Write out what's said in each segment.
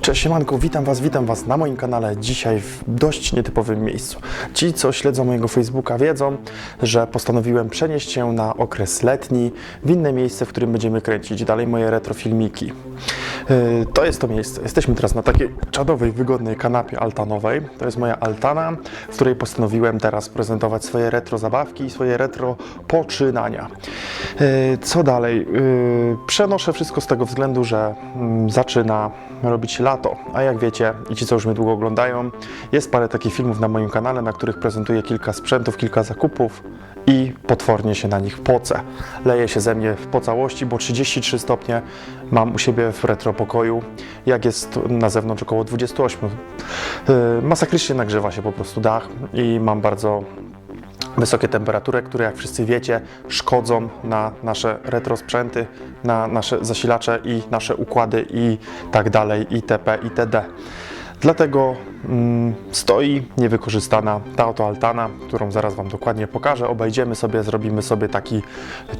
Cześć siemanko, witam Was, witam Was na moim kanale. Dzisiaj w dość nietypowym miejscu. Ci, co śledzą mojego Facebooka wiedzą, że postanowiłem przenieść się na okres letni w inne miejsce, w którym będziemy kręcić dalej moje retrofilmiki. Yy, To jest to miejsce. Jesteśmy teraz na takiej czadowej, wygodnej kanapie altanowej. To jest moja altana, w której postanowiłem teraz prezentować swoje retro zabawki i swoje retro poczynania. Yy, Co dalej? Yy, Przenoszę wszystko z tego względu, że mm, zaczyna robić lato, a jak wiecie, i ci, co już mnie długo oglądają, jest parę takich filmów na moim kanale, na których prezentuję kilka sprzętów, kilka zakupów i potwornie się na nich pocę. Leje się ze mnie po całości, bo 33 stopnie mam u siebie w retro pokoju, jak jest na zewnątrz około 28. Yy, Masakrycznie nagrzewa się po prostu dach i mam bardzo wysokie temperatury, które jak wszyscy wiecie szkodzą na nasze retro sprzęty, na nasze zasilacze i nasze układy i tak dalej, itp. itd. Dlatego stoi niewykorzystana ta oto altana, którą zaraz Wam dokładnie pokażę. Obejdziemy sobie, zrobimy sobie taki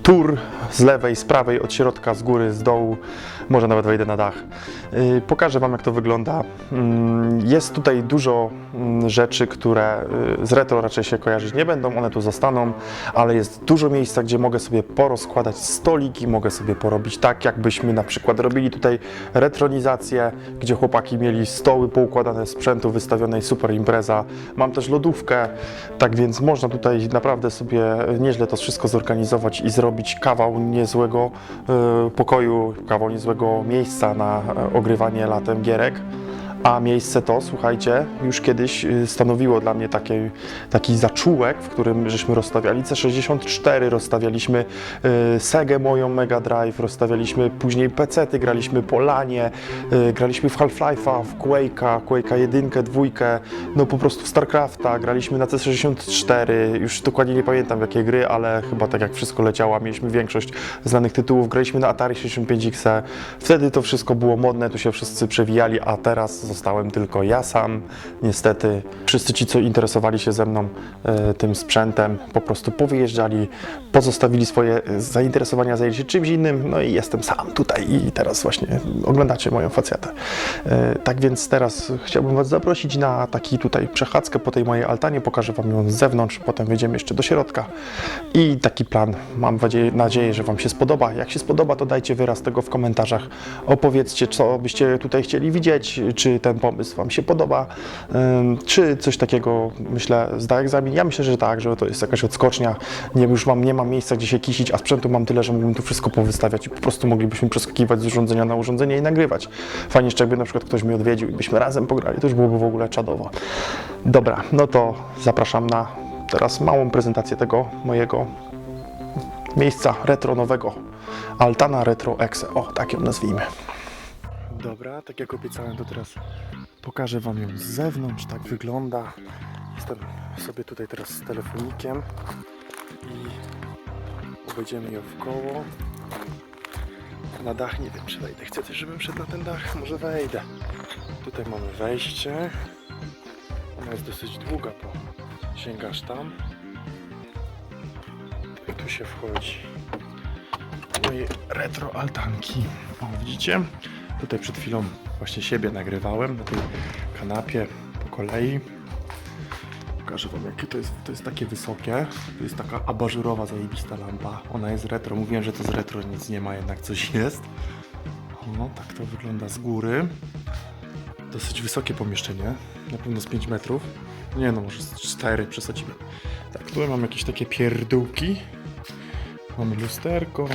tour z lewej, z prawej, od środka, z góry, z dołu, może nawet wejdę na dach. Yy, pokażę Wam jak to wygląda. Mm, Jest tutaj dużo mm, rzeczy, które y, z retro raczej się kojarzyć nie będą, one tu zostaną, ale jest dużo miejsca, gdzie mogę sobie porozkładać stoliki, mogę sobie porobić tak, jakbyśmy na przykład robili tutaj retronizację, gdzie chłopaki mieli stoły poukładane sprzętu wystawionej super impreza. Mam też lodówkę, tak więc można tutaj naprawdę sobie nieźle to wszystko zorganizować i zrobić kawał niezłego y, pokoju, kawał niezłego miejsca na e, ogrywanie latem gierek. A miejsce to, słuchajcie, już kiedyś y, stanowiło dla mnie taki, taki zaczułek, w którym żeśmy rozstawiali C64, rozstawialiśmy y, Segę moją Mega Drive, rozstawialiśmy później PC-ty, graliśmy po lanie, y, graliśmy w Half-Life'a, w Quake'a, Quake'a 1, 2, no po prostu w StarCrafta, graliśmy na C64, już dokładnie nie pamiętam jakie gry, ale chyba tak jak wszystko leciało, mieliśmy większość znanych tytułów, graliśmy na Atari 65X, wtedy to wszystko było modne, tu się wszyscy przewijali, a teraz zostałem tylko ja sam. Niestety wszyscy ci, co interesowali się ze mną e, tym sprzętem, po prostu powyjeżdżali, pozostawili swoje e, zainteresowania, zajęli się czymś innym, no i jestem sam tutaj i teraz właśnie oglądacie moją facetę. E, tak więc teraz chciałbym Was zaprosić na taki tutaj przechadzkę po tej mojej altanie, pokażę Wam ją z zewnątrz, potem wejdziemy jeszcze do środka i taki plan, mam nadzieję, że Wam się spodoba. Jak się spodoba, to dajcie wyraz tego w komentarzach, opowiedzcie, co byście tutaj chcieli widzieć, czy ten pomysł Wam się podoba, czy coś takiego, myślę, zda egzamin. Ja myślę, że tak, że to jest jakaś odskocznia. Nie, już mam, nie mam miejsca, gdzie się kisić, a sprzętu mam tyle, że mógłbym tu wszystko powystawiać i po prostu moglibyśmy przeskakiwać z urządzenia na urządzenie i nagrywać. Fajnie jeszcze jakby na przykład ktoś mnie odwiedził i byśmy razem pograli, to już byłoby w ogóle czadowo. Dobra, no to zapraszam na teraz małą prezentację tego mojego miejsca retro nowego. Altana Retro Exe. O, tak ją nazwijmy. Dobra, tak jak obiecałem, to teraz pokażę Wam ją z zewnątrz. Tak wygląda. Jestem sobie tutaj teraz z telefonikiem i obejdziemy ją w koło. Na dach nie wiem, czy wejdę. Też, żebym szedł na ten dach. Może wejdę. Tutaj mamy wejście. Ona jest dosyć długa, bo sięgasz tam. I tu się wchodzi. Moje retro altanki. O, widzicie? Tutaj przed chwilą właśnie siebie nagrywałem na tej kanapie po kolei. Pokażę wam jakie to jest. To jest takie wysokie. To jest taka abażurowa, zajebista lampa. Ona jest retro. Mówiłem, że to z retro nic nie ma, jednak coś jest. O, tak to wygląda z góry. Dosyć wysokie pomieszczenie. Na pewno z 5 metrów. Nie no, może z 4 przesadzimy. Tak, tu mam jakieś takie pierdółki. Mamy lusterko.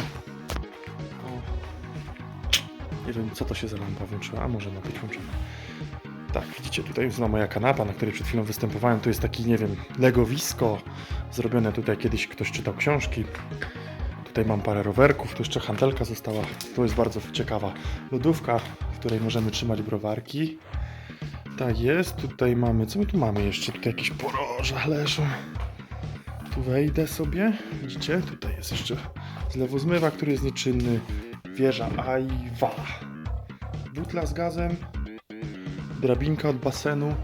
Nie wiem, co to się za lampa włączyła, a może ma być włączona. Tak, widzicie, tutaj jest moja kanapa, na której przed chwilą występowałem. Tu jest taki, nie wiem, legowisko zrobione tutaj kiedyś ktoś czytał książki. Tutaj mam parę rowerków, tu jeszcze hantelka została. Tu jest bardzo ciekawa lodówka, w której możemy trzymać browarki. Tak jest, tutaj mamy, co my tu mamy jeszcze? Tutaj jakieś poroża leżą. Tu wejdę sobie, widzicie, tutaj jest jeszcze zlewozmywa, który jest nieczynny. Wieża Ajwa. Butla z gazem. Drabinka od basenu.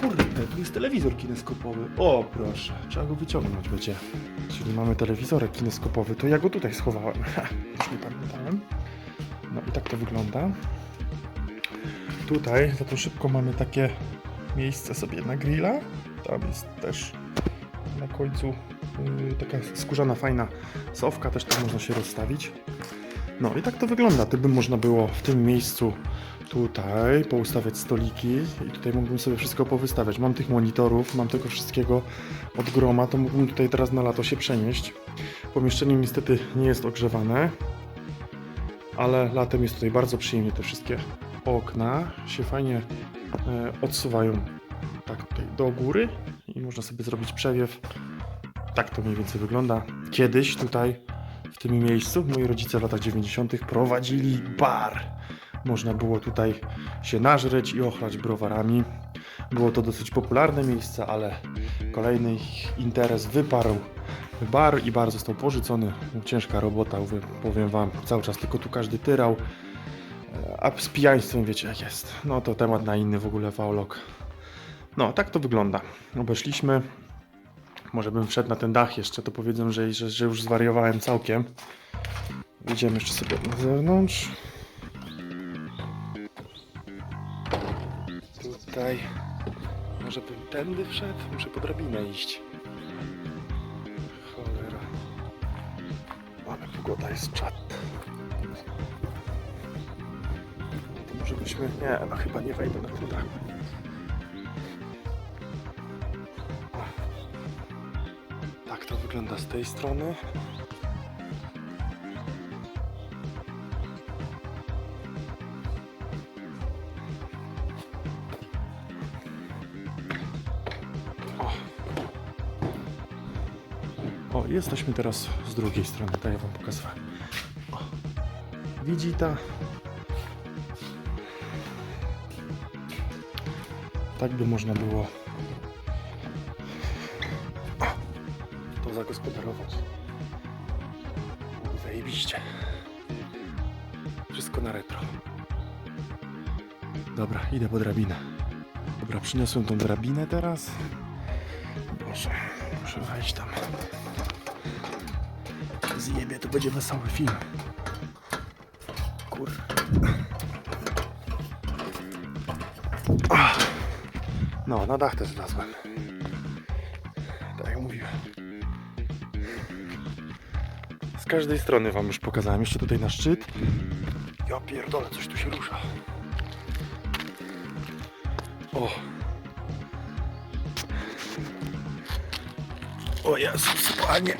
Kurde, tu jest telewizor kineskopowy. O, proszę, trzeba go wyciągnąć będzie. Czyli mamy telewizorek kineskopowy, to ja go tutaj schowałem. Już nie pamiętałem. No i tak to wygląda. Tutaj za to szybko mamy takie miejsce sobie na grilla. Tam jest też na końcu yy, taka skórzana, fajna sofka, też tam można się rozstawić. No i tak to wygląda. Gdyby można było w tym miejscu tutaj poustawiać stoliki i tutaj mógłbym sobie wszystko powystawiać. Mam tych monitorów, mam tego wszystkiego od groma, to mógłbym tutaj teraz na lato się przenieść. Pomieszczenie niestety nie jest ogrzewane, ale latem jest tutaj bardzo przyjemnie. Te wszystkie okna się fajnie e, odsuwają tak tutaj do góry można sobie zrobić przewiew. Tak to mniej więcej wygląda. Kiedyś tutaj w tym miejscu moi rodzice w latach 90. prowadzili bar. Można było tutaj się nażreć i ochlać browarami. Było to dosyć popularne miejsce, ale kolejny ich interes wyparł bar i bar został porzucony. Ciężka robota, powiem wam, cały czas tylko tu każdy tyrał. E, A z pijaństwem wiecie jak jest. No to temat na inny w ogóle faulok. No, tak to wygląda. Obeszliśmy. Może bym wszedł na ten dach jeszcze, to powiedzą, że, że, że już zwariowałem całkiem. Idziemy jeszcze sobie na zewnątrz. Tutaj. Może bym tędy wszedł? Muszę po drabinę iść. Cholera. Ale pogoda jest czat. To może byśmy... Nie, no chyba nie wejdę na ten dach. Tak to wygląda z tej strony. O, jesteśmy teraz z drugiej strony, to ja wam pokazuję. O, widzi ta. Tak by można było zagospodarować. Zajebiście. Wszystko na retro. Dobra, idę po drabinę. Dobra, przyniosłem tą drabinę teraz. Boże, muszę wejść tam. Zjebie, to będzie wesoły film. Kur... No, na dach też wlazłem. Każdej strony wam już pokazałem. Jeszcze tutaj na szczyt. Ja pierdolę, coś tu się rusza. O! O Jezus, panie!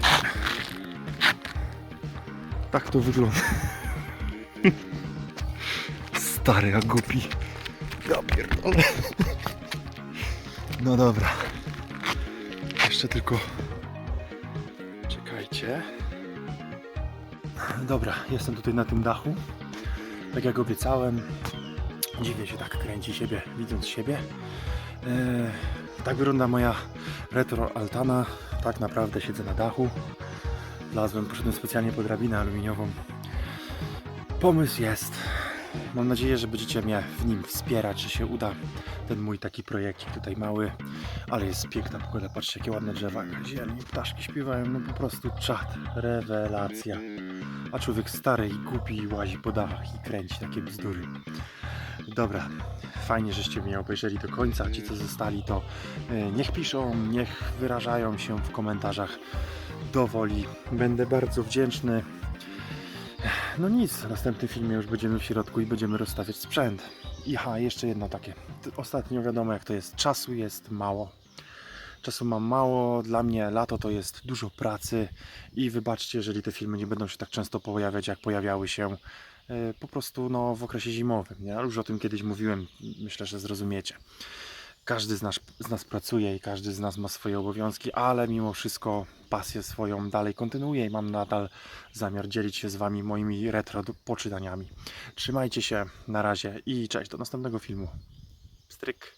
Tak to wygląda. Stary, a głupi. Ja pierdolę. No dobra. Jeszcze tylko... Czekajcie. Dobra, jestem tutaj na tym dachu. Tak jak obiecałem. Dziwnie się tak kręci siebie, widząc siebie. Eee, tak wygląda moja retro altana. Tak naprawdę siedzę na dachu. Wlazłem, poszedłem specjalnie po drabinę aluminiową. Pomysł jest. Mam nadzieję, że będziecie mnie w nim wspierać, że się uda ten mój taki projekcik tutaj mały. Ale jest piękna pogoda, patrzcie jakie ładne drzewa, zieleń, ptaszki śpiewają, no po prostu czad, rewelacja. A człowiek stary i głupi łazi po dachach i kręci takie bzdury. Dobra, fajnie, żeście mnie obejrzeli do końca. Ci, co zostali, to e, niech piszą, niech wyrażają się w komentarzach do woli. Będę bardzo wdzięczny. No nic, w następnym filmie już będziemy w środku i będziemy rozstawiać sprzęt. I ha, jeszcze jedno takie. Ostatnio wiadomo jak to jest. Czasu jest mało. Czasu mam mało. Dla mnie lato to jest dużo pracy i wybaczcie, jeżeli te filmy nie będą się tak często pojawiać, jak pojawiały się e, po prostu no, w okresie zimowym. Nie? Ale Już o tym kiedyś mówiłem, myślę, że zrozumiecie. Każdy z nas, z nas pracuje i każdy z nas ma swoje obowiązki, ale mimo wszystko pasję swoją dalej kontynuuję i mam nadal zamiar dzielić się z Wami moimi retro poczytaniami. Trzymajcie się, na razie i cześć, do następnego filmu. Stryk.